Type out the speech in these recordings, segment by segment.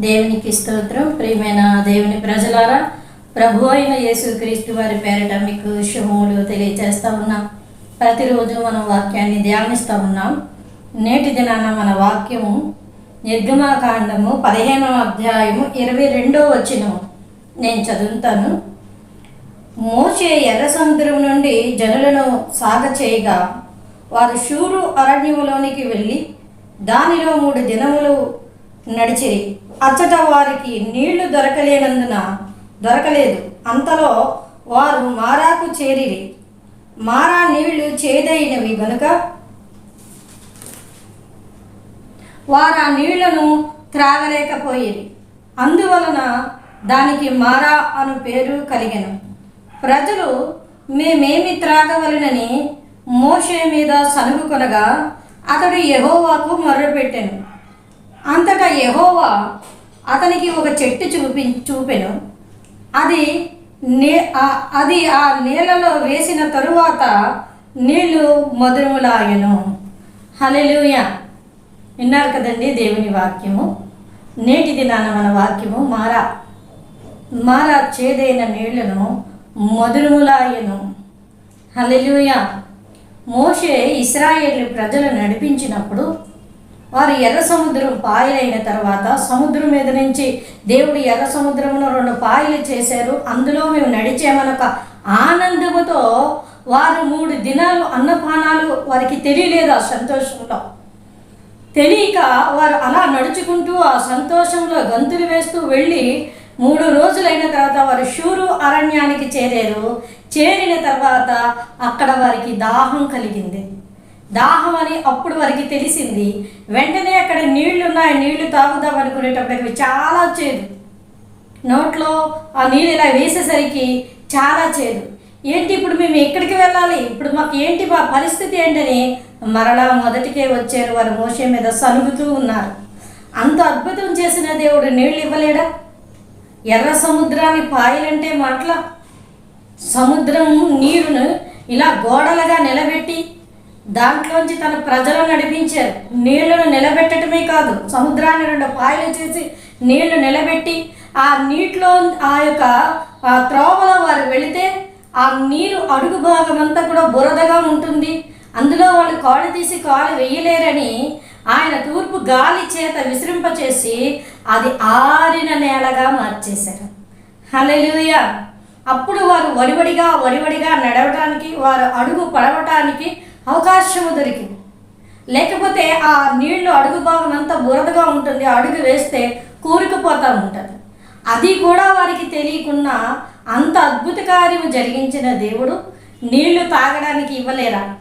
దేవునికి స్తోత్రం. ప్రియమైన దేవుని ప్రజలారా ప్రభు అయిన యేసుక్రీస్తు వారి పేరిట మీకు శుభములు తెలియజేస్తూ ఉన్నాం. ప్రతిరోజు మనం వాక్యాన్ని ధ్యానిస్తూ ఉన్నాం. నేటి దినాన మన వాక్యము నిర్గమాకాండము పదిహేనవ అధ్యాయము ఇరవై రెండో వచనము. నేను చదువుతాను. మోచే ఎర్ర సముద్రం నుండి జనులను సాగ చేయగా వారు షూరు అరణ్యములోనికి వెళ్ళి దానిలో మూడు దినములు నడిచిరి. అచ్చట వారికి నీళ్ళు దొరకలేనందున దొరకలేదు. అంతలో వారు మారాకు చేరిరి. మారా నీళ్ళు చేదైనవి గనుక? వారు ఆ నీళ్ళను త్రాగలేకపోయిరి. అందువలన దానికి మారా అను పేరు కలిగను. ప్రజలు మేమేమి త్రాగవలనని మోషే మీద సనుగు కొనగా అతడు యహోవాకు మొర్రపెట్టాను. అంతటా యహోవా అతనికి ఒక చెట్టు చూపి చూపెను. అది నే అది ఆ నీళ్ళలో వేసిన తరువాత నీళ్ళు మధురములాగెను. హలెలుయ విన్నారు కదండి దేవుని వాక్యము? నేటి దినాన మన వాక్యము మారా మారా చేదైన నీళ్ళను మధురములాయను హలెలుయ మోషే ఇస్రాయేల్ ప్రజలు నడిపించినప్పుడు వారు ఎర్ర సముద్రం పాయలైన తర్వాత సముద్రం మీద నుంచి దేవుడు ఎర్ర సముద్రంలో రెండు పాయలు చేశారు. అందులో మేము నడిచామనొక ఆనందముతో వారు మూడు దినాలు అన్నపానాలు వారికి తెలియలేదు ఆ సంతోషంలో. తెలియక వారు అలా నడుచుకుంటూ ఆ సంతోషంలో గంతులు వేస్తూ వెళ్ళి మూడు రోజులైన తర్వాత వారు షూరు అరణ్యానికి చేరారు. చేరిన తర్వాత అక్కడ వారికి దాహం కలిగింది. దాహం అని అప్పుడు వారికి తెలిసింది. వెంటనే అక్కడ నీళ్ళు ఉన్నాయి నీళ్ళు తాగుదాం అనుకునేటప్పటికి చాలా చేదు. నోట్లో ఆ నీళ్ళు ఇలా వేసేసరికి చాలా చేదు. ఏంటి ఇప్పుడు మేము ఎక్కడికి వెళ్ళాలి? ఇప్పుడు మాకు ఏంటి మా పరిస్థితి ఏంటని మరలా మొదటికే వచ్చారు వారు మోసే మీద సనుగుతూ ఉన్నారు. అంత అద్భుతం చేసిన దేవుడు నీళ్ళు ఇవ్వలేడా? ఎర్ర సముద్రాన్ని పాయలంటే మాటల? సముద్రం నీరును ఇలా గోడలుగా నిలబెట్టి దాంట్లోంచి తన ప్రజలను నడిపించారు. నీళ్ళను నిలబెట్టడమే కాదు సముద్రాన్ని రెండు పాయలు చేసి నీళ్ళు నిలబెట్టి ఆ నీటిలో ఆ యొక్క ఆ త్రోవలో వారు వెళితే ఆ నీరు అడుగు భాగం అంతా కూడా బురదగా ఉంటుంది. అందులో వాళ్ళు కాళ్ళు తీసి కాలు వేయలేరని ఆయన తూర్పు గాలి చేత విసిరింపచేసి అది ఆరిన నేలగా మార్చేశారు. హల్లెలూయ! అప్పుడు వారు వడివడిగా వడివడిగా నడవడానికి వారు అడుగు పడవటానికి అవకాశము దొరికింది. లేకపోతే ఆ నీళ్ళు అడుగు భాగం అంతా బురదగా ఉంటుంది. అడుగు వేస్తే కూరుకుపోతూ ఉంటుంది. అది కూడా వారికి తెలియకుండా అంత అద్భుత కార్యం జరిగించిన దేవుడు నీళ్ళు తాగడానికి ఇవ్వలేరా?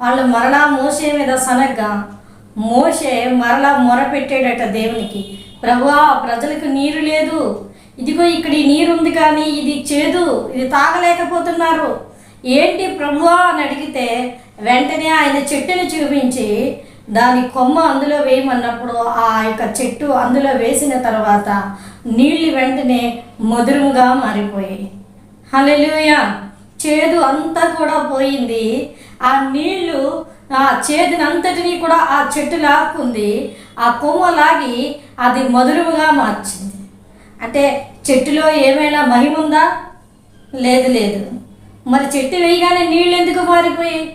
వాళ్ళు మరలా మోసే మీద సనగ్గా మోసే మరలా మొరపెట్టాడట దేవునికి. ప్రభువా ప్రజలకు నీరు లేదు. ఇదిగో ఇక్కడ ఈ నీరు ఉంది కానీ ఇది చేదు. ఇది తాగలేకపోతున్నారు. ఏంటి ప్రభువా అని అడిగితే వెంటనే ఆయన చెట్టుని చూపించి దాని కొమ్మ అందులో వేయమన్నప్పుడు ఆ యొక్క చెట్టు అందులో వేసిన తర్వాత నీళ్ళు వెంటనే మధురముగా మారిపోయాయి. హల్లెలూయ! చేదు అంతా కూడా పోయింది. ఆ నీళ్ళు ఆ చేదునంతటినీ కూడా ఆ చెట్టు లాక్కుంది. ఆ కొమ్మ లాగి అది మధురముగా మార్చింది. అంటే చెట్టులో ఏమైనా మహిమ ఉందా? లేదు లేదు. మరి చెట్టు వేయగానే నీళ్ళు ఎందుకు మారిపోయాయి?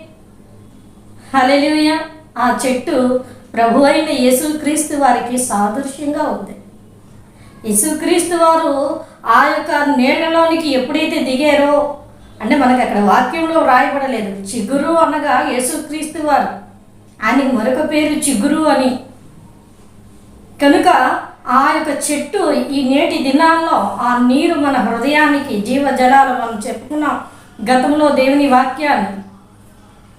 హలెలుయ ఆ చెట్టు ప్రభు అయిన యేసుక్రీస్తు వారికి సాదృశ్యంగా ఉంది. యేసుక్రీస్తు వారు ఆ యొక్క నీళ్ళలోనికి ఎప్పుడైతే దిగారో అంటే మనకు అక్కడ వాక్యంలో రాయబడలేదు చిగురు అనగా యేసుక్రీస్తు వారు. ఆయనకి మరొక పేరు చిగురు అని. కనుక ఆ యొక్క చెట్టు ఈ నేటి దినాల్లో ఆ నీరు మన హృదయానికి జీవజలాలు మనం చెప్పుకున్నాం. గతంలో దేవుని వాక్యాన్ని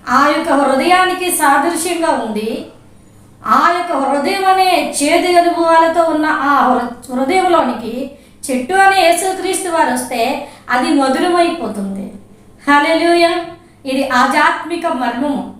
ఆ యొక్క హృదయానికి సాదృశ్యంగా ఉంది ఆ యొక్క హృదయం అనే చేదు అనుభవాలతో ఉన్న ఆ హృదయంలోనికి చెట్టు అనే యేసుక్రీస్తు వారు వస్తే అది మధురమైపోతుంది. హలెలుయ ఇది ఆధ్యాత్మిక మర్మము.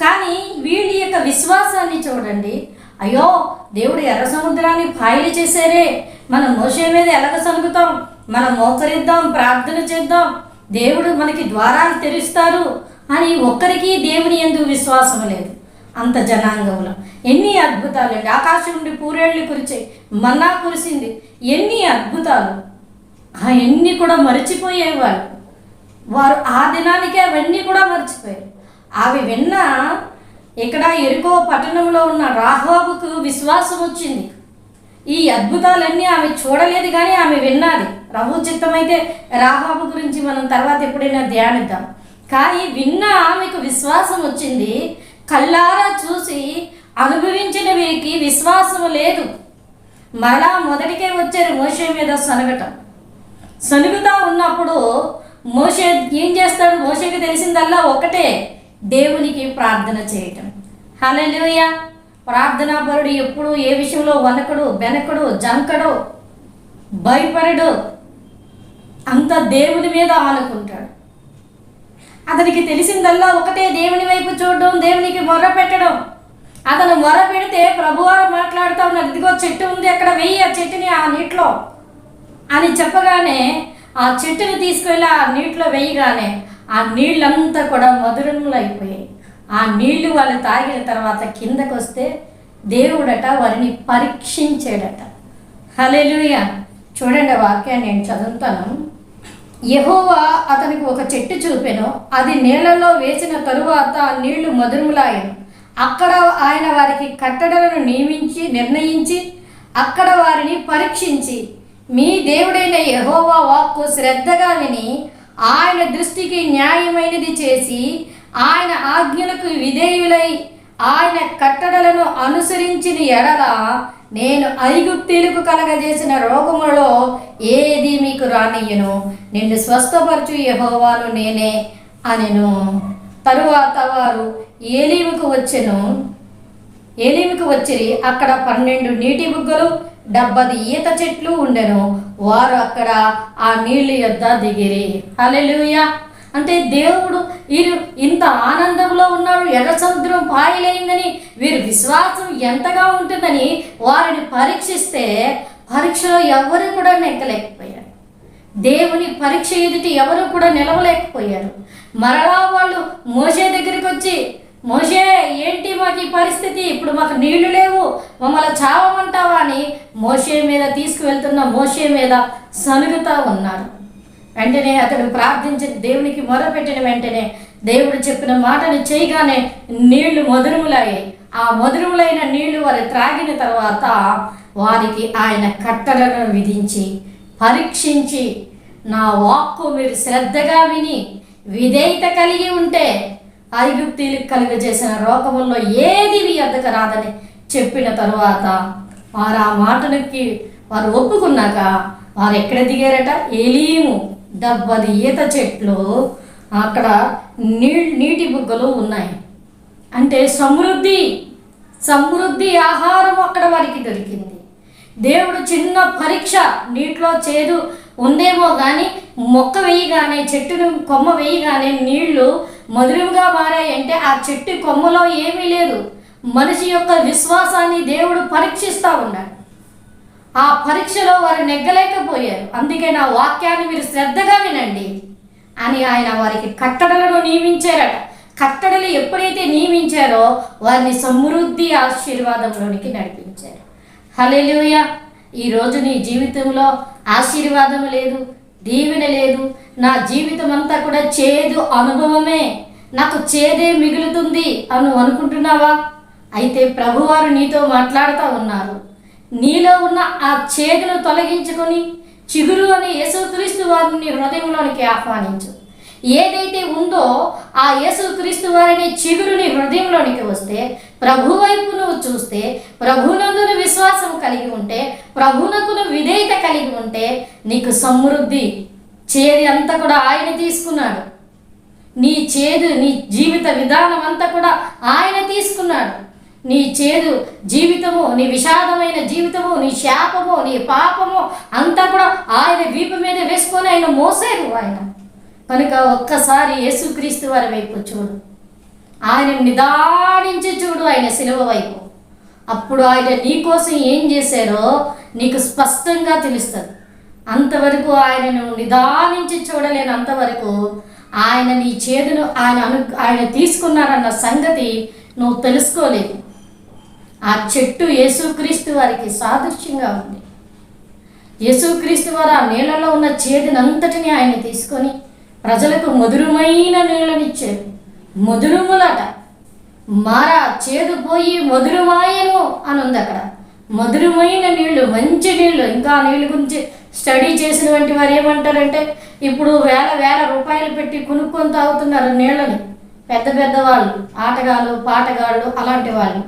కానీ వీళ్ళ యొక్క విశ్వాసాన్ని చూడండి. అయ్యో దేవుడు ఎర్ర సముద్రాన్ని పాయలు చేశారే. మనం మోసే మీద ఎలాగ సనుగుతాం. మనం మోకరిద్దాం ప్రార్థన చేద్దాం. దేవుడు మనకి ద్వారాలు తెరుస్తారు. అని ఒక్కరికి దేవుని ఎందు విశ్వాసం లేదు. అంత జనాంగంలో ఎన్ని అద్భుతాలు అండి ఆకాశం నుండి పూరేళ్ళు కురిచే మన్నా కురిసింది. ఎన్ని అద్భుతాలు. అవన్నీ కూడా మరిచిపోయేవారు వారు ఆ దినానికి అవన్నీ కూడా మర్చిపోయారు. అవి విన్న ఇక్కడ ఎరుకో పట్టణంలో ఉన్న రాహోబుకు విశ్వాసం వచ్చింది. ఈ అద్భుతాలన్నీ ఆమె చూడలేదు కానీ ఆమె విన్నది. రఘు చిత్తమైతే రాహాబు గురించి మనం తర్వాత ఎప్పుడైనా ధ్యానిద్దాం. కానీ విన్న ఆమెకు విశ్వాసం వచ్చింది. కళ్ళారా చూసి అనుభవించిన వీరికి విశ్వాసం లేదు. మరలా మొదటికే వచ్చారు మోషే మీద సనగటం. సనుగుతా ఉన్నప్పుడు మోషే ఏం చేస్తాడు? మోషేకి తెలిసిందల్లా ఒకటే దేవునికి ప్రార్థన చేయటం. హల్లెలూయా! ప్రార్థనాపరుడు ఎప్పుడు ఏ విషయంలో వనకడు వెనకడు జంకడు భయపడడు. అంత దేవుని మీద ఆనుకుంటాడు. అతనికి తెలిసిందల్లా ఒకటే దేవుని వైపు చూడడం దేవునికి మొర్ర పెట్టడం. అతను మొర పెడితే ప్రభువారు మాట్లాడుతూ ఉన్నారు ఇదిగో చెట్టు ఉంది అక్కడ వెయ్యి ఆ చెట్టుని ఆ నీటిలో అని చెప్పగానే ఆ చెట్టుని తీసుకువెళ్ళి ఆ నీటిలో వేయగానే ఆ నీళ్ళంతా కూడా మధురములు అయిపోయాయి ఆ నీళ్ళు వాళ్ళు తాగిన తర్వాత కిందకు వస్తే దేవుడట వారిని పరీక్షించాడట. హల్లెలూయ! చూడండి వాక్యాన్ని నేను చదువుతాను. యహోవా అతనికి ఒక చెట్టు చూపెను. అది నేలలో వేసిన తరువాత నీళ్ళు మధురములాయను. అక్కడ ఆయన వారికి కట్టడలను నియమించి నిర్ణయించి అక్కడ వారిని పరీక్షించి మీ దేవుడైన యహోవా వాక్కు శ్రద్ధగా విని ఆయన దృష్టికి న్యాయమైనది చేసి ఆయన ఆజ్ఞలకు విధేయులై ఆయన కట్టడలను అనుసరించిన ఎడల నేను ఐగుప్తీలకు కలగజేసిన రోగములలో ఏది మీకు రానియ్యను? నిన్ను స్వస్థపరచు యహోవాను నేనే అనెను. తరువాత వారు ఏలీముకు వచ్చెను. ఏలీముకు వచ్చిరి అక్కడ పన్నెండు నీటి బుగ్గలు డెబ్బది ఈత చెట్లు ఉండెను. వారు అక్కడ ఆ నీళ్ళు యొద్ద దిగిరి. అలెలుయా అంటే దేవుడు వీరు ఇంత ఆనందంలో ఉన్నారు ఎర్ర సముద్రం పాయలైందని వీరి విశ్వాసం ఎంతగా ఉంటుందని వారిని పరీక్షిస్తే పరీక్షలో ఎవరు కూడా నెక్కలేకపోయారు దేవుని పరీక్ష ఎదుటి ఎవరు కూడా నిలవలేకపోయారు. మరలా వాళ్ళు మోసే దగ్గరికి వచ్చి మోసే ఏంటి మాకు ఈ పరిస్థితి? ఇప్పుడు మాకు నీళ్ళు లేవు మమ్మల్ని చావమంటావా? అని మోసే మీద తీసుకువెళ్తున్న మోసే మీద సనుగుతా ఉన్నారు. వెంటనే అతడు ప్రార్థించి దేవునికి మొదలుపెట్టిన వెంటనే దేవుడు చెప్పిన మాటను చేయగానే నీళ్ళు మధురములయ్యాయి. ఆ మధురములైన నీళ్ళు వారు త్రాగిన తర్వాత వారికి ఆయన కట్టడలను విధించి పరీక్షించి నా వాక్కు మీరు శ్రద్ధగా విని విధేయత కలిగి ఉంటే ఐగుప్తీలకు కలుగజేసిన రోగముల్లో ఏది మీ అద్దకు రాదని చెప్పిన తరువాత వారు ఆ మాటలకి వారు ఒప్పుకున్నాక వారు ఎక్కడ దిగారట? ఏలీము. డబ్బది ఈత చెట్లు అక్కడ నీ నీటి బుగ్గలు ఉన్నాయి. అంటే సమృద్ధి సమృద్ధి ఆహారం అక్కడ వారికి దొరికింది. దేవుడు చిన్న పరీక్ష నీటిలో చేదు ఉందేమో కానీ మొక్క వేయగానే చెట్టును కొమ్మ వేయగానే నీళ్ళు మధురంగా మారాయంటే ఆ చెట్టు కొమ్మలో ఏమీ లేదు. మనిషి యొక్క విశ్వాసాన్ని దేవుడు పరీక్షిస్తూ ఉన్నాడు. ఆ పరీక్షలో వారు నెగ్గలేకపోయారు. అందుకే నా వాక్యాన్ని మీరు శ్రద్ధగా వినండి అని ఆయన వారికి కట్టడలను నియమించారట. కట్టడలు ఎప్పుడైతే నియమించారో వారిని సమృద్ధి ఆశీర్వాదంలోనికి నడిపించారు. హలేలుయ ఈరోజు నీ జీవితంలో ఆశీర్వాదం లేదు దీవెన లేదు. నా జీవితం అంతా కూడా చేదు అనుభవమే. నాకు చేదే మిగులుతుంది అని అనుకుంటున్నావా? అయితే ప్రభువారు నీతో మాట్లాడుతూ ఉన్నారు. నీలో ఉన్న ఆ చేదును తొలగించుకొని చిగురు అని యేసుక్రీస్తు వారిని హృదయంలోనికి ఆహ్వానించు. ఏదైతే ఉందో ఆ యేసుక్రీస్తు వారిని చిగురుని హృదయంలోనికి వస్తే ప్రభు వైపు నువ్వు చూస్తే ప్రభునందును విశ్వాసం కలిగి ఉంటే ప్రభునకు నువ్వు విధేయత కలిగి ఉంటే నీకు సమృద్ధి చేది అంతా కూడా ఆయన తీసుకున్నాడు. నీ చేదు నీ జీవిత విధానం అంతా కూడా ఆయన తీసుకున్నాడు. నీ చేదు జీవితము నీ విషాదమైన జీవితము నీ శాపము నీ పాపము అంతా కూడా ఆయన వీపు మీద వేసుకొని ఆయన మోసారు ఆయన. కనుక ఒక్కసారి యేసుక్రీస్తు వారి వైపు చూడు. ఆయన నిదానించి చూడు ఆయన సిలువ వైపు. అప్పుడు ఆయన నీ కోసం ఏం చేశారో నీకు స్పష్టంగా తెలుస్తుంది. అంతవరకు ఆయనను నిదానించి చూడలేనంతవరకు ఆయన నీ చేదును ఆయన అను ఆయన తీసుకున్నారన్న సంగతి నువ్వు తెలుసుకోలేదు. ఆ చెట్టు యేసుక్రీస్తు వారికి సాదృశ్యంగా ఉంది. యేసుక్రీస్తు వారు ఆ నీళ్ళలో ఉన్న చేదునంతటిని ఆయన తీసుకొని ప్రజలకు మధురమైన నీళ్ళనిచ్చారు మధురములట. మార చేదు పోయి మధురమాయను అని ఉంది అక్కడ. మధురమైన నీళ్ళు మంచి నీళ్ళు ఇంకా నీళ్ళ గురించి స్టడీ చేసినటువంటి వారు ఏమంటారంటే ఇప్పుడు వేల వేల రూపాయలు పెట్టి కొనుక్కొని తాగుతున్నారు నీళ్ళని. పెద్ద పెద్ద వాళ్ళు ఆటగాళ్ళు పాటగాళ్ళు అలాంటి వాళ్ళు.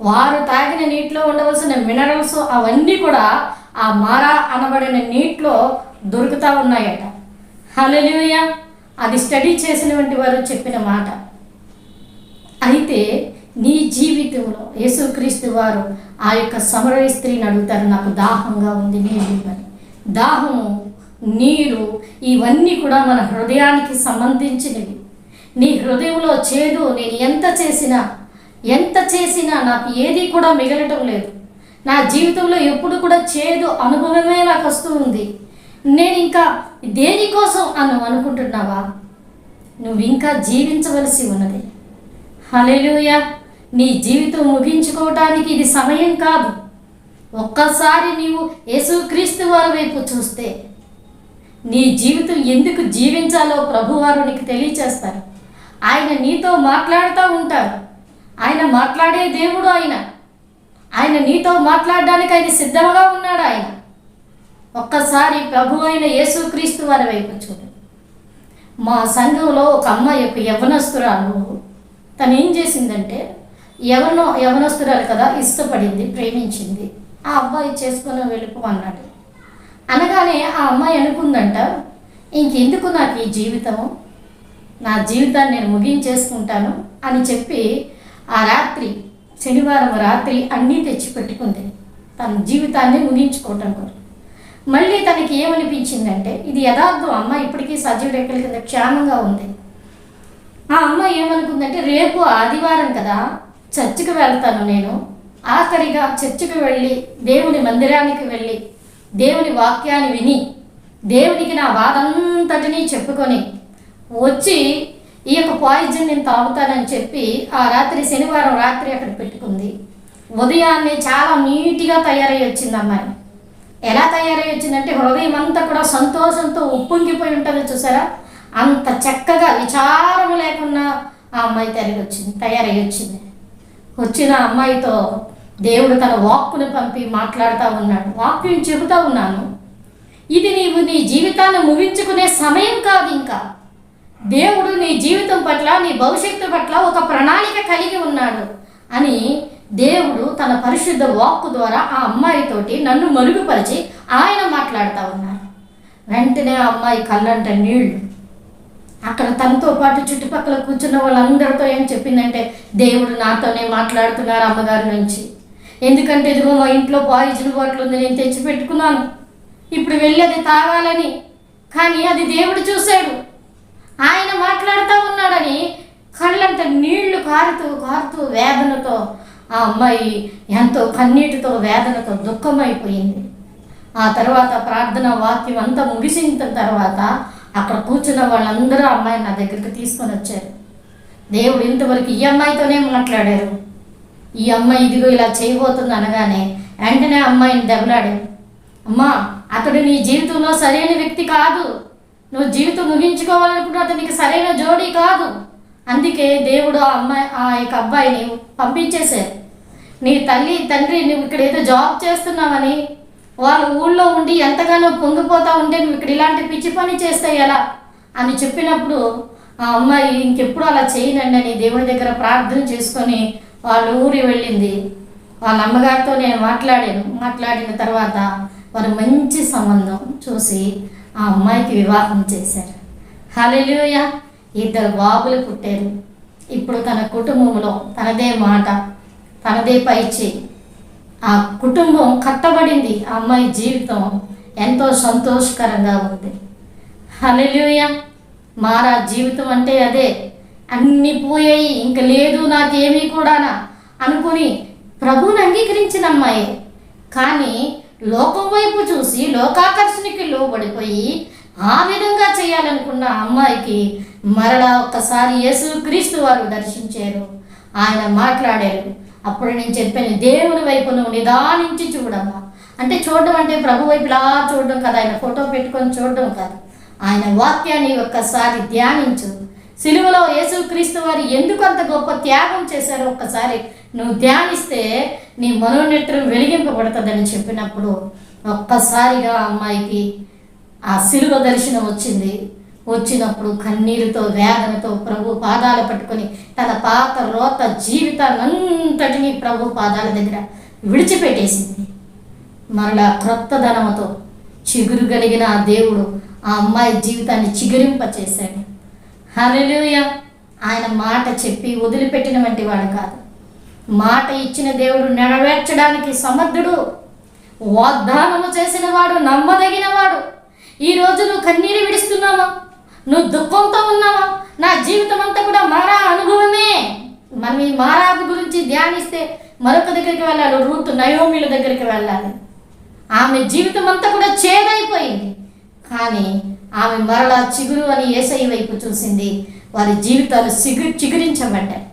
వారు తాగిన నీటిలో ఉండవలసిన మినరల్స్ అవన్నీ కూడా ఆ మారా అనబడిన నీటిలో దొరుకుతూ ఉన్నాయట. హల్లెలూయా! అది స్టడీ చేసినటువంటి వారు చెప్పిన మాట. అయితే నీ జీవితంలో యేసుక్రీస్తు వారు ఆ యొక్క సమరయ స్త్రీని అడుగుతారు నాకు దాహంగా ఉంది నీళ్ళు అని దాహము నీరు ఇవన్నీ కూడా మన హృదయానికి సంబంధించినవి. నీ హృదయంలో చేదు నేను ఎంత చేసినా ఎంత చేసినా నాకు ఏది కూడా మిగలటం లేదు. నా జీవితంలో ఎప్పుడు కూడా చేదు అనుభవమే నాకు వస్తూ ఉంది. నేను ఇంకా దేనికోసం అను అనుకుంటున్నావా? నువ్వు ఇంకా జీవించవలసి ఉన్నది. హల్లెలూయ! నీ జీవితం ముగించుకోవటానికి ఇది సమయం కాదు. ఒక్కసారి నీవు యేసుక్రీస్తు వారి వైపు చూస్తే నీ జీవితం ఎందుకు జీవించాలో ప్రభువారు నీకు తెలియచేస్తారు. ఆయన నీతో మాట్లాడుతూ ఉంటారు. ఆయన మాట్లాడే దేవుడు ఆయన. ఆయన నీతో మాట్లాడడానికి ఆయన సిద్ధంగా ఉన్నాడు ఆయన. ఒక్కసారి ప్రభు అయిన యేసుక్రీస్తు వారి వైపు చూడు. మా సంఘంలో ఒక అమ్మాయి యొక్క యవనస్తురాలు తను ఏం చేసిందంటే ఎవరినో యవనస్తురాలు కదా ఇష్టపడింది ప్రేమించింది. ఆ అబ్బాయి చేసుకొని వెళ్ళిపోమన్నాడు అనగానే ఆ అమ్మాయి అనుకుందంట ఇంకెందుకు నాకు ఈ జీవితము? నా జీవితాన్ని నేను ముగించేసుకుంటాను అని చెప్పి ఆ రాత్రి శనివారం రాత్రి అన్నీ తెచ్చి పెట్టుకుంది తన జీవితాన్ని ముగించుకోవటం కొరకు మళ్ళీ తనకి ఏమనిపించిందంటే ఇది యథార్థం అమ్మ ఇప్పటికీ సజీవ రేఖల కింద క్షేమంగా ఉంది. ఆ అమ్మ ఏమనుకుందంటే రేపు ఆదివారం కదా చర్చికి వెళ్తాను నేను. ఆఖరిగా చర్చికి వెళ్ళి దేవుని మందిరానికి వెళ్ళి దేవుని వాక్యాన్ని విని దేవునికి నా బాధంతటినీ చెప్పుకొని వచ్చి ఈ యొక్క పాయిజన్ నేను తాగుతానని చెప్పి ఆ రాత్రి శనివారం రాత్రి అక్కడ పెట్టుకుంది. ఉదయాన్నే చాలా నీట్గా తయారై వచ్చింది అమ్మాయి. ఎలా తయారై వచ్చిందంటే హృదయం అంతా కూడా సంతోషంతో ఉప్పొంగిపోయి ఉంటుంది చూసారా? అంత చక్కగా విచారం లేకుండా ఆ అమ్మాయి తయారీ వచ్చింది తయారై వచ్చింది. వచ్చిన అమ్మాయితో దేవుడు తన వాక్కును పంపి మాట్లాడుతూ ఉన్నాడు. వాక్యం చెబుతూ ఉన్నాను. ఇది నీవు నీ జీవితాన్ని ముగించుకునే సమయం కాదు ఇంకా. దేవుడు నీ జీవితం పట్ల నీ భవిష్యత్తు పట్ల ఒక ప్రణాళిక కలిగి ఉన్నాడు అని దేవుడు తన పరిశుద్ధ వాక్కు ద్వారా ఆ అమ్మాయితోటి నన్ను మరుగుపరిచి ఆయన మాట్లాడుతూ ఉన్నారు. వెంటనే ఆ అమ్మాయి కళ్ళంట నీళ్ళు. అక్కడ తనతో పాటు చుట్టుపక్కల కూర్చున్న వాళ్ళందరితో ఏం చెప్పిందంటే దేవుడు నాతోనే మాట్లాడుతున్నారు అమ్మగారి నుంచి. ఎందుకంటే ఇదిగో మా ఇంట్లో పాయిజన్ బాటిల్ ఉంది నేను తెచ్చి పెట్టుకున్నాను. ఇప్పుడు వెళ్ళి అది తాగాలని. కానీ అది దేవుడు చూశాడు. ఆయన మాట్లాడుతూ ఉన్నాడని కళ్ళంత నీళ్ళు కారుతూ కారుతూ వేదనతో ఆ అమ్మాయి ఎంతో కన్నీటితో వేదనతో దుఃఖమైపోయింది. ఆ తర్వాత ప్రార్థన వాక్యం అంతా ముగిసిన తర్వాత అక్కడ కూర్చున్న వాళ్ళందరూ అమ్మాయి అమ్మాయిని నా దగ్గరికి తీసుకొని వచ్చారు. దేవుడు ఇంతవరకు ఈ అమ్మాయితోనే మాట్లాడారు. ఈ అమ్మాయి ఇదిగో ఇలా చేయబోతుంది అనగానే వెంటనే అమ్మాయిని దెబ్బలాడారు. అమ్మా అతడు నీ జీవితంలో సరైన వ్యక్తి కాదు. నువ్వు జీవితం ముగించుకోవాలనుకుంటే అతనికి సరైన జోడీ కాదు. అందుకే దేవుడు ఆ అమ్మాయి ఆ యొక్క అబ్బాయిని పంపించేశారు. నీ తల్లి తండ్రి నువ్వు ఇక్కడ ఏదో జాబ్ చేస్తున్నావని వాళ్ళు ఊళ్ళో ఉండి ఎంతగానో పొంగిపోతా ఉంటే నువ్వు ఇక్కడ ఇలాంటి పిచ్చి పని చేస్తే ఎలా? అని చెప్పినప్పుడు ఆ అమ్మాయి ఇంకెప్పుడు అలా చేయనండి అని దేవుడి దగ్గర ప్రార్థన చేసుకొని వాళ్ళ ఊరి వెళ్ళింది. వాళ్ళ అమ్మగారితో నేను మాట్లాడాను. మాట్లాడిన తర్వాత వారు మంచి సంబంధం చూసి ఆ అమ్మాయికి వివాహం చేశారు. హలెలుయ ఇద్దరు బాబులు పుట్టారు. ఇప్పుడు తన కుటుంబంలో తనదే మాట తనదే పైచి. ఆ కుటుంబం కట్టబడింది. ఆ అమ్మాయి జీవితం ఎంతో సంతోషకరంగా ఉంది. హలెలుయ మారా జీవితం అంటే అదే. అన్నీ పోయాయి. ఇంక లేదు నాకేమీ కూడానా? అనుకుని ప్రభువుని అంగీకరించిన అమ్మాయి. కానీ లోకం వైపు చూసి లోకాకర్షణకి లోబడిపోయి ఆ విధంగా చేయాలనుకున్న అమ్మాయికి మరలా ఒక్కసారి యేసు క్రీస్తు వారు దర్శించారు. ఆయన మాట్లాడారు అప్పుడు నేను చెప్పాను దేవుని వైపు నువ్వు నిదానించి చూడమ్మా. అంటే చూడడం అంటే ప్రభు వైపు ఇలా చూడడం కదా ఆయన ఫోటో పెట్టుకొని చూడడం కాదు. ఆయన వాక్యాన్ని ఒక్కసారి ధ్యానించు. సిలువలో యేసుక్రీస్తు వారు ఎందుకు అంత గొప్ప త్యాగం చేశారో ఒక్కసారి నువ్వు ధ్యానిస్తే నీ మనోనేత్రం వెలిగింపబడుతుందని చెప్పినప్పుడు ఒక్కసారిగా ఆ అమ్మాయికి ఆ సిలువ దర్శనం వచ్చింది. వచ్చినప్పుడు కన్నీరుతో వేదనతో ప్రభు పాదాలు పట్టుకొని తన పాత రోత జీవితాన్నంతటిని ప్రభు పాదాల దగ్గర విడిచిపెట్టేసింది. మరలా క్రొత్త ధనముతో చిగురు కలిగిన ఆ దేవుడు ఆ అమ్మాయి జీవితాన్ని చిగురింపచేశాడు. హల్లెలూయా. ఆయన మాట చెప్పి వదిలిపెట్టిన వంటి వాడు కాదు. మాట ఇచ్చిన దేవుడు నెరవేర్చడానికి సమర్థుడు. వాగ్దానము చేసిన వాడు నమ్మదగిన వాడు. ఈ రోజు నువ్వు కన్నీరు విడుస్తున్నావా? నువ్వు దుఃఖంతో ఉన్నావా? నా జీవితం అంతా కూడా మారా అనుభవమే. మనం ఈ మారాబు గురించి ధ్యానిస్తే మరొక దగ్గరికి వెళ్ళాలి. రూత్ నయోమిల దగ్గరికి వెళ్ళాలి. ఆమె జీవితం అంతా కూడా చేదైపోయింది. కానీ ఆమె మరలా చిగురు అని ఏసై వైపు చూసింది. వారి జీవితాలు సిగు చిగురించబడ్డాయి.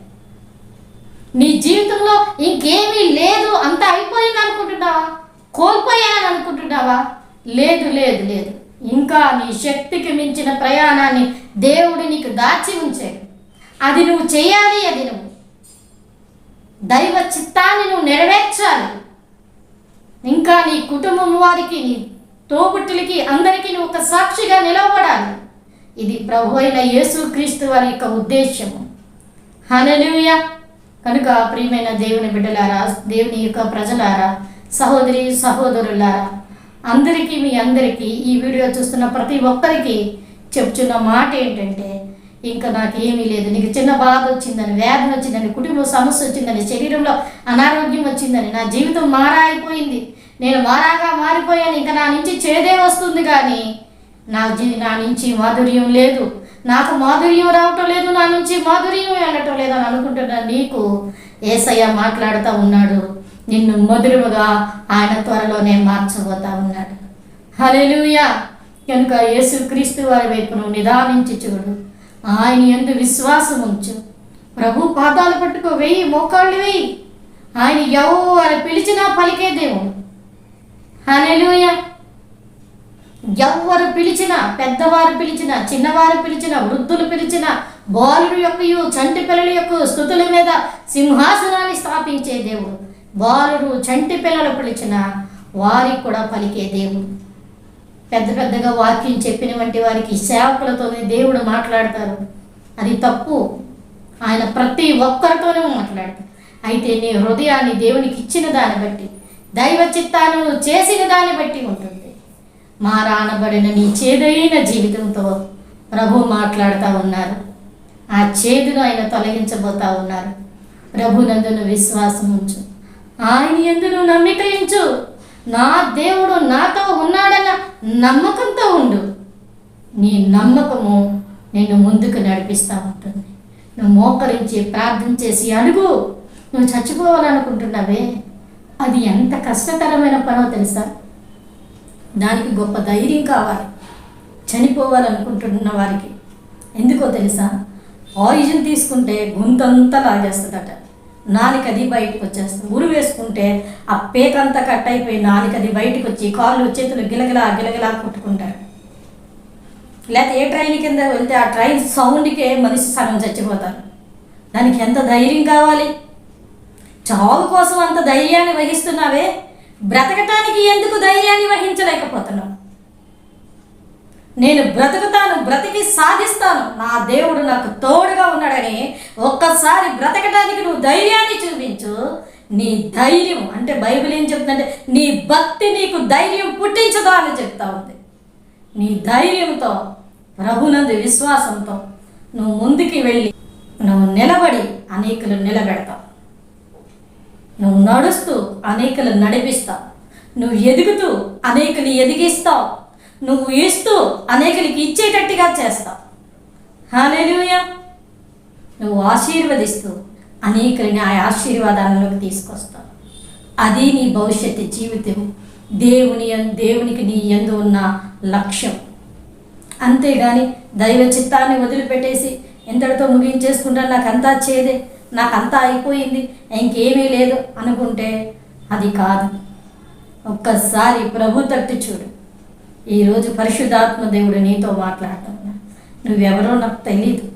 నీ జీవితంలో ఇంకేమీ లేదు అంత అయిపోయింది అనుకుంటున్నావా? కోల్పోయానని అనుకుంటున్నావా? లేదు లేదు లేదు. ఇంకా నీ శక్తికి మించిన ప్రయాణాన్ని దేవుడు నీకు దాచి ఉంచాడు. అది నువ్వు చేయాలి అది నువ్వు. దైవ చిత్తాన్ని నువ్వు నెరవేర్చాలి. ఇంకా నీ కుటుంబం వారికి నీ తోబుట్టులకి అందరికీ నువ్వు ఒక సాక్షిగా నిలవబడాలి. ఇది ప్రభు అయిన యేసుక్రీస్తు వారి యొక్క ఉద్దేశము హల్లెలూయా. కనుక ప్రియమైన దేవుని బిడ్డలారా దేవుని యొక్క ప్రజలారా సహోదరి సహోదరులారా అందరికీ మీ అందరికీ ఈ వీడియో చూస్తున్న ప్రతి ఒక్కరికి చెప్తున్న మాట ఏంటంటే ఇంకా నాకు ఏమీ లేదు. నీకు చిన్న బాధ వచ్చిందని వ్యాధి వచ్చిందని కుటుంబ సమస్య వచ్చిందని శరీరంలో అనారోగ్యం వచ్చిందని నా జీవితం మారాయిపోయింది. నేను మారాగా మారిపోయాను. ఇంకా నా నుంచి చేదే వస్తుంది కానీ నా జీ నా నుంచి మాధుర్యం లేదు. నాకు మాధుర్యం రావటం లేదు నా నుంచి మాధుర్యం వెళ్ళటం లేదు అని అనుకుంటున్నా నీకు. ఏసయ్య మాట్లాడుతూ ఉన్నాడు. నిన్ను మధురముగా ఆయన త్వరలోనే మార్చబోతా ఉన్నాడు. హలెలుయా కనుక యేసుక్రీస్తు వారి వైపు నువ్వు నిదానించి చూడు. ఆయన ఎందు విశ్వాసం ఉంచు. ప్రభు పాదాలు పట్టుకో వెయ్యి మోకాళ్ళు వెయ్యి. ఆయన ఎవరు పిలిచినా పలికే దేవుడు. హల్లెలూయా. ఎవ్వరు పిలిచినా పెద్దవారు పిలిచినా చిన్నవారు పిలిచిన వృద్ధులు పిలిచినా బాలుడు యొక్క చంటి పిల్లల యొక్క స్థుతుల మీద సింహాసనాన్ని స్థాపించే దేవుడు. బాలుడు చంటి పిల్లలు పిలిచిన వారికి కూడా పలికే దేవుడు. పెద్ద పెద్దగా వాక్యం చెప్పిన వంటి వారికి సేవకులతోనే దేవుడు మాట్లాడతారు. అది తప్పు. ఆయన ప్రతి ఒక్కరితోనే మాట్లాడతారు. అయితే నీ హృదయాన్ని దేవునికి ఇచ్చిన దాన్ని బట్టి దైవ చిత్తాలను చేసిన దాన్ని బట్టి ఉంటుంది. మారానబడిన నీ చేదైన జీవితంతో ప్రభు మాట్లాడుతూ ఉన్నారు. ఆ చేదును ఆయన తొలగించబోతా ఉన్నారు. ప్రభునందును విశ్వాసం ఉంచు. ఆయన ఎందును నమ్మిక ఉంచు నా దేవుడు నాతో ఉన్నాడన్న నమ్మకంతో ఉండు. నీ నమ్మకము నిన్ను ముందుకు నడిపిస్తూ ఉంటుంది. నువ్వు మోకరించి ప్రార్థన చేసి అడుగు. నువ్వు చచ్చిపోవాలనుకుంటున్నావే. అది ఎంత కష్టతరమైన పనో తెలుసా? దానికి గొప్ప ధైర్యం కావాలి. చనిపోవాలనుకుంటున్న వారికి. ఎందుకో తెలుసా? ఆయిజన్ తీసుకుంటే గొంతంతా లాగేస్తుందట. నాలుకది బయటకు వచ్చేస్తుంది ఉరి వేసుకుంటే ఆ పేకంతా కట్ అయిపోయి నాలుకది బయటకు వచ్చి కాళ్ళు చేతులు గిలగిలా గిలగిలా కొట్టుకుంటారు. లేకపోతే ఏ ట్రైన్ కింద వెళ్తే ఆ ట్రైన్ సౌండ్కే మనిషి సగం చచ్చిపోతారు. దానికి ఎంత ధైర్యం కావాలి? చావు కోసం అంత ధైర్యాన్ని వహిస్తున్నావే? బ్రతకటానికి ఎందుకు ధైర్యాన్ని వహించలేకపోతున్నావు? నేను బ్రతుకుతాను బ్రతికి సాధిస్తాను. నా దేవుడు నాకు తోడుగా ఉన్నాడని ఒక్కసారి బ్రతకటానికి నువ్వు ధైర్యాన్ని చూపించు. నీ ధైర్యం అంటే బైబిల్ ఏం చెప్తుందంటే నీ భక్తి నీకు ధైర్యం పుట్టించదు అని చెప్తా ఉంది. నీ ధైర్యంతో ప్రభునందు విశ్వాసంతో నువ్వు ముందుకి వెళ్ళి నువ్వు నిలబడి అనేకులు నిలబెడతావు. నువ్వు నడుస్తూ అనేకులు నడిపిస్తావు. నువ్వు ఎదుగుతూ అనేకుని ఎదిగిస్తావు. నువ్వు ఇస్తూ అనేకులకి ఇచ్చేటట్టుగా చేస్తావు. హాలేలుయా నువ్వు ఆశీర్వదిస్తూ అనేకులని ఆ ఆశీర్వాదాలలోకి తీసుకొస్తావు. అది నీ భవిష్యత్తు జీవితం. దేవుని దేవునికి నీ ఎందు ఉన్న లక్ష్యం. అంతేగాని దైవ చిత్తాన్ని వదిలిపెట్టేసి ఎంతటితో ముగించేసుకుంటా నాకు అంతా చేదే. నాకంతా అయిపోయింది. ఇంకేమీ లేదు అనుకుంటే అది కాదు. ఒక్కసారి ప్రభు తట్టు చూడు. ఈరోజు పరిశుద్ధాత్మ దేవుడు నీతో మాట్లాడుతున్నా. నువ్వెవరో నాకు తెలీదు.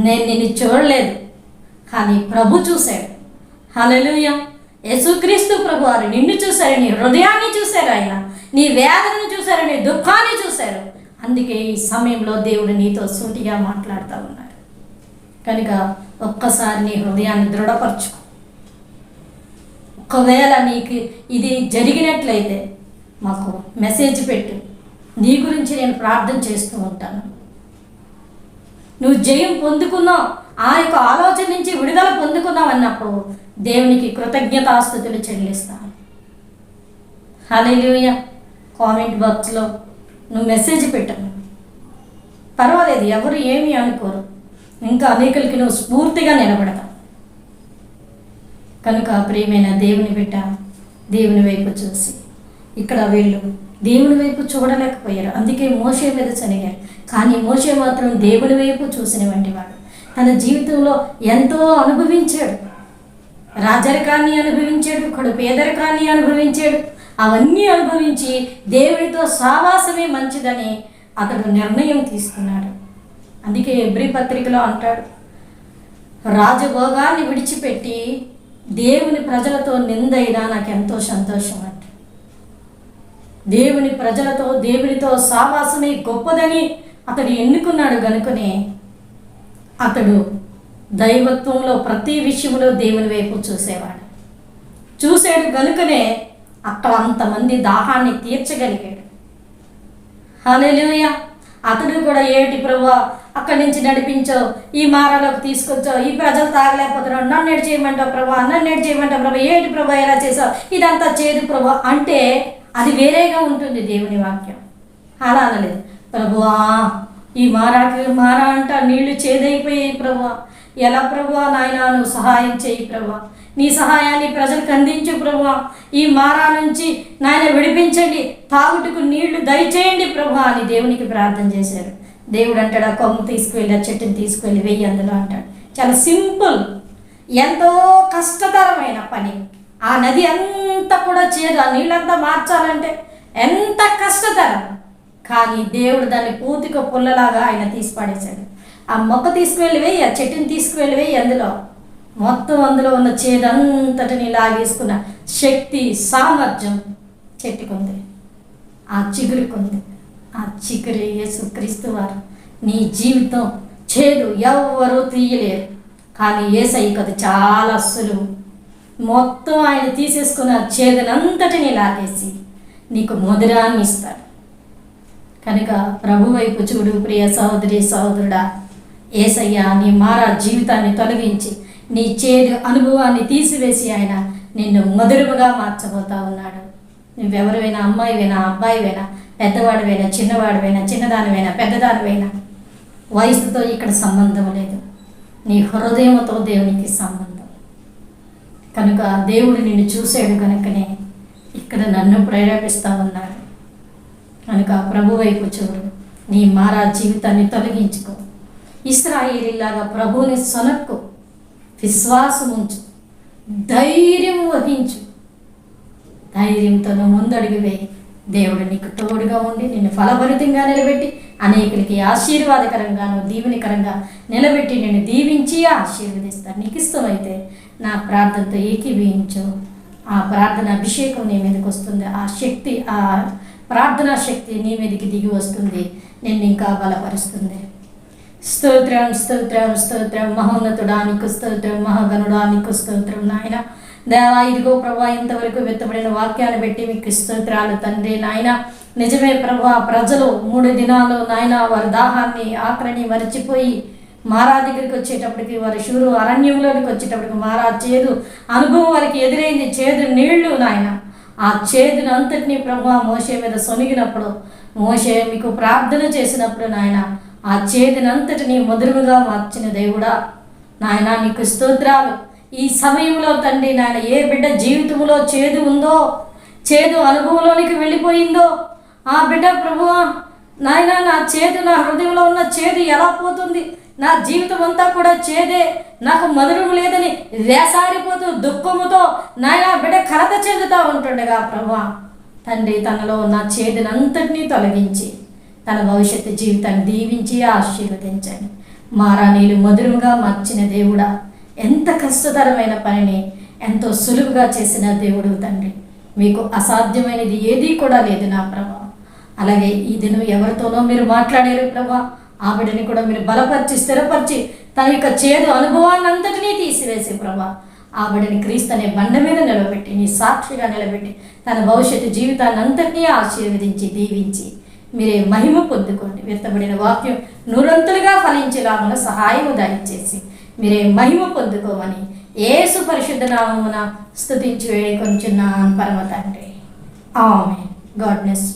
నేను నిన్ను చూడలేదు. కానీ ప్రభు చూశాడు. హలలుయ యేసుక్రీస్తు ప్రభు వారు నిన్ను చూశారు నీ హృదయాన్ని చూశారు ఆయన. నీ వేదనను చూశారు నీ దుఃఖాన్ని చూశారు. అందుకే ఈ సమయంలో దేవుడు నీతో సూటిగా మాట్లాడుతూ ఉన్నాడు కనుక ఒక్కసారి నీ హృదయాన్ని దృఢపరచుకో ఒకవేళ నీకు ఇది జరిగినట్లయితే మాకు మెసేజ్ పెట్టు. నీ గురించి నేను ప్రార్థన చేస్తూ ఉంటాను. నువ్వు జయం పొందుకున్నావు. ఆ యొక్క ఆలోచన నుంచి విడుదల పొందుకున్నావు అన్నప్పుడు దేవునికి కృతజ్ఞతాస్థుతులు చెల్లిస్తాను. హల్లెలూయా. కామెంట్ బాక్స్లో నువ్వు మెసేజ్ పెట్టను పర్వాలేదు ఎవరు ఏమి అనుకోరు. ఇంకా అనేకులకి నువ్వు స్ఫూర్తిగా నిలబడతావు. కనుక ప్రియమైన దేవుని బిడ్డ దేవుని వైపు చూసి. ఇక్కడ వీళ్ళు దేవుని వైపు చూడలేకపోయారు. అందుకే మోసే మీద చనిగారు. కానీ మోసే మాత్రం దేవుని వైపు చూసిన వంటి వాడు. తన జీవితంలో ఎంతో అనుభవించాడు. రాజరికాన్ని అనుభవించాడు కడు పేదరికాన్ని అనుభవించాడు. అవన్నీ అనుభవించి దేవుడితో సావాసమే మంచిదని అతడు నిర్ణయం తీసుకున్నాడు. అందుకే ఎబ్రి పత్రికలో అంటాడు రాజభోగాన్ని విడిచిపెట్టి దేవుని ప్రజలతో నిందైనా నాకు ఎంతో సంతోషం అంట. దేవుని ప్రజలతో దేవునితో సావాసమే గొప్పదని అతడు ఎన్నుకున్నాడు గనుకనే అతడు దైవత్వంలో ప్రతి విషయంలో దేవుని వైపు చూసేవాడు. చూశాడు గనుకనే అక్కడ అంతమంది దాహాన్ని తీర్చగలిగాడు. హల్లెలూయా! అతడు కూడా ఏటి ప్రభా అక్కడి నుంచి నడిపించావు ఈ మారాలోకి తీసుకొచ్చావు ఈ ప్రజలు తాగలేకపోతున్నాడు నన్ను ఎడు చేయమంటావు ప్రభా నన్ను ఎడు చేయమంటావు ప్రభా ఏటి ప్రభా ఎలా చేసావు? ఇదంతా చేదు ప్రభా. అంటే అది వేరేగా ఉంటుంది దేవుని వాక్యం. అలా అనలేదు. ప్రభువా ఈ మారాకి మారా అంట నీళ్ళు చేదైపోయాయి ప్రభా. ఎలా ప్రభువా నాయన నువ్వు సహాయం చేయి ప్రభా. నీ సహాయాన్ని ప్రజలకు అందించు ప్రభా. ఈ మారా నుంచి నాయన విడిపించండి. తాగుటకు నీళ్ళు దయచేయండి ప్రభా అని దేవునికి ప్రార్థన చేశారు. దేవుడు అంటాడు ఆ కొమ్ము తీసుకువెళ్ళి ఆ చెట్టుని తీసుకువెళ్ళి వెయ్యి అందులో అంటాడు. చాలా సింపుల్ ఎంతో కష్టతరమైన పని. ఆ నది అంతా కూడా చేదు ఆ నీళ్ళంతా మార్చాలంటే ఎంత కష్టతరం. కానీ దేవుడు దాన్ని పూతిక పుల్లలాగా ఆయన తీసి పడేశాడు ఆ మొక్క తీసుకువెళ్ళి వెయ్యి ఆ చెట్టుని తీసుకువెళ్ళి వెయ్యి అందులో. మొత్తం అందులో ఉన్న చేదంతటిని లాగేసుకున్న శక్తి సామర్థ్యం చెట్టుకుంది. ఆ చిగురుకుంది. ఆ చిగురు యేసుక్రీస్తు వారు. నీ జీవితం చేదు ఎవ్వరూ తీయలేరు. కానీ ఏసై కథ చాలా సులువు. మొత్తం ఆయన తీసేసుకున్న చేదనంతటిని లాగేసి నీకు మధురాన్ని ఇస్తాడు. కనుక ప్రభు వైపు చూడు ప్రియ సహోదరి సహోదరుడా. ఏసయ్య నీ మారా జీవితాన్ని తొలగించి నీ చేదు అనుభవాన్ని తీసివేసి ఆయన నిన్ను మధురముగా మార్చబోతా ఉన్నాడు. నువ్వెవరివైనా అమ్మాయివైనా అబ్బాయివైనా పెద్దవాడివైనా చిన్నవాడివైనా చిన్నదానివైనా పెద్దదానివైనా వయసుతో ఇక్కడ సంబంధం లేదు. నీ హృదయంతో దేవునికి సంబంధం. కనుక దేవుడు నిన్ను చూశాడు కనుకనే ఇక్కడ నన్ను ప్రేరేపిస్తా ఉన్నాడు. కనుక ప్రభు వైపు చూడు. నీ మారా జీవితాన్ని తొలగించుకో. ఇస్రాయేలీలాగా ప్రభువుని సొనక్కు. విశ్వాసం ఉంచు ధైర్యం వహించు. ధైర్యంతో ముందడుగు వేయి దేవుడు నీకు తోడుగా ఉండి నిన్ను ఫలభరితంగా నిలబెట్టి అనేకులకి ఆశీర్వాదకరంగాను దీవెనికరంగా నిలబెట్టి నిన్ను దీవించి ఆశీర్వదిస్తాను. నీకు ఇష్టమైతే నా ప్రార్థనతో ఏకీభవించు. ఆ ప్రార్థన అభిషేకం నీ మీదకి వస్తుంది. ఆ శక్తి ఆ ప్రార్థనా శక్తి నీ మీదకి దిగి వస్తుంది. నిన్ను ఇంకా బలపరుస్తుంది. స్తోత్రం స్తోత్రం స్తోత్రం. మహోన్నతుడానికి స్తోత్రం మహాగణుడానికి స్తోత్రం నాయన. దేవా ఇదిగో ప్రభా ఇంతవరకు వెత్తబడిన వాక్యాన్ని పెట్టి మీకు స్తోత్రాలు తండ్రి నాయన. నిజమే ప్రభా ప్రజలు మూడు దినాలు నాయన వారి దాహాన్ని ఆకలిని మరిచిపోయి మారా దగ్గరికి వచ్చేటప్పటికి వారి షూరు అరణ్యంలోనికి వచ్చేటప్పటికి మారా చేదు. అనుభవం వారికి ఎదురైంది చేదు నీళ్ళు నాయన. ఆ చేదుని అంతటినీ ప్రభా మోసే మీద సొనిగినప్పుడు మోసే మీకు ప్రార్థన చేసినప్పుడు నాయన ఆ చేతినంతటిని మధురముగా మార్చిన దేవుడా నాయన నీకు స్తోత్రాలు. ఈ సమయంలో తండ్రి నాయన ఏ బిడ్డ జీవితంలో చేదు ఉందో చేదు అనుభవంలోనికి వెళ్ళిపోయిందో ఆ బిడ్డ ప్రభువా నాయన నా చేదు నా హృదయంలో ఉన్న చేదు ఎలా పోతుంది? నా జీవితం అంతా కూడా చేదే నాకు మధురము లేదని వేసారిపోతూ దుఃఖముతో నాయన బిడ్డ కలత చెందుతూ ఉంటుండగా ప్రభా తండ్రి తనలో ఉన్న చేదునంతటినీ తొలగించి. తన భవిష్యత్తు జీవితాన్ని దీవించి ఆశీర్వదించండి. మారానీలు మధురంగా మార్చిన దేవుడా ఎంత కష్టతరమైన పనిని ఎంతో సులువుగా చేసిన దేవుడు తండ్రి. మీకు అసాధ్యమైనది ఏదీ కూడా లేదు నా ప్రభా. అలాగే ఈ దినం ఎవరితోనో మీరు మాట్లాడారు ప్రభా. ఆవిడని కూడా మీరు బలపరిచి స్థిరపరిచి తన యొక్క చేదు అనుభవాన్ని అంతటినీ తీసివేసి ప్రభా. ఆవిడని క్రీస్తు అనే బండ మీద నిలబెట్టి నీ సాక్షిగా నిలబెట్టి తన భవిష్యత్తు జీవితాన్ని అంతటినీ ఆశీర్వదించి దీవించి మీరే మహిమ పొందుకోండి. వ్యర్థపడిన వాక్యం నూరంతులుగా ఫలించేలాగా సహాయము దయచేసి మీరే మహిమ పొందుకోమని ఏసు పరిశుద్ధ నామమున స్తుతించి వేడుకొంచున్నాను పరమ తండ్రి ఆమె గాడ్నెస్